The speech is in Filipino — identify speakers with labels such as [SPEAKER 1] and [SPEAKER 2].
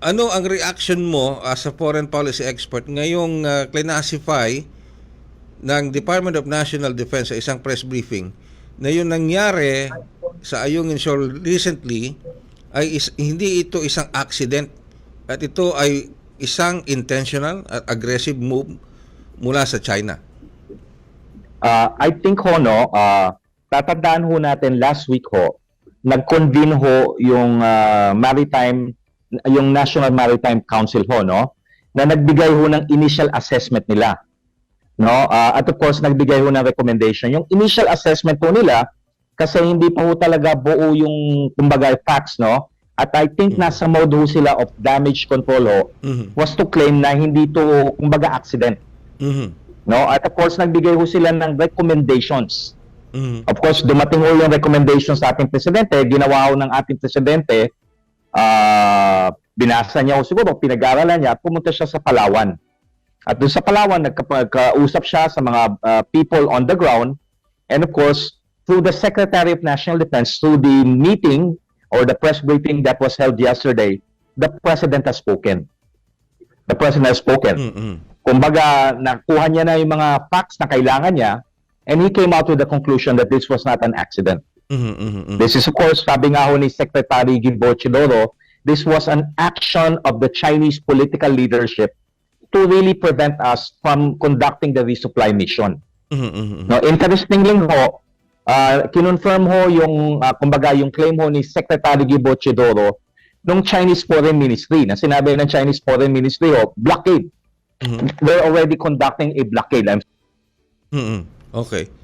[SPEAKER 1] ano ang reaction mo as a foreign policy expert ngayong uh, classify ng Department of National Defense sa isang press briefing na yung nangyari sa Ayungin Shoal recently ay is- hindi ito isang accident at ito ay isang intentional at aggressive move mula sa China.
[SPEAKER 2] Uh, I think ho, no, uh, tatandaan ho natin last week ho, nag-convene ho yung uh, maritime, yung National Maritime Council ho, no, na nagbigay ho ng initial assessment nila. No, uh, at of course nagbigay ho ng recommendation. Yung initial assessment ho nila kasi hindi pa ho talaga buo yung kumbaga facts, no? At I think nasa mode ho sila of damage control ho
[SPEAKER 1] Mhm.
[SPEAKER 2] was to claim na hindi to kumbaga accident.
[SPEAKER 1] Mhm.
[SPEAKER 2] No? At of course, nagbigay ho sila ng recommendations.
[SPEAKER 1] Mhm.
[SPEAKER 2] Of course, dumating ho yung recommendations sa ating presidente, ginawa ho ng ating presidente, ah binasa niya ho siguro, pinag-aaralan niya, at pumunta siya sa Palawan. At doon sa Palawan, nagkausap siya sa mga ah, people on the ground, and of course, through the Secretary of National Defense, through the meeting or the press briefing that was held yesterday, the President has spoken. The President has spoken
[SPEAKER 1] Mhm.
[SPEAKER 2] kumbaga nakuha niya na yung mga facts na kailangan niya and he came out with the conclusion that this was not an accident.
[SPEAKER 1] Mhm. Mhm. Mhm.
[SPEAKER 2] This is of course, sabi nga ho ni Secretary Chidoro, this was an action of the Chinese political leadership to really prevent us from conducting the resupply mission.
[SPEAKER 1] Mhm. Mhm.
[SPEAKER 2] No, interestingly ho, uh, kinonfirm ho yung ah, kumbaga yung claim ho ni Secretary Gilbo Chidoro nung Chinese Foreign Ministry na sinabi ng Chinese Foreign Ministry ho, blockade.
[SPEAKER 1] Mhm.
[SPEAKER 2] They're already conducting a blockade. I'm
[SPEAKER 1] Mhm. Okay.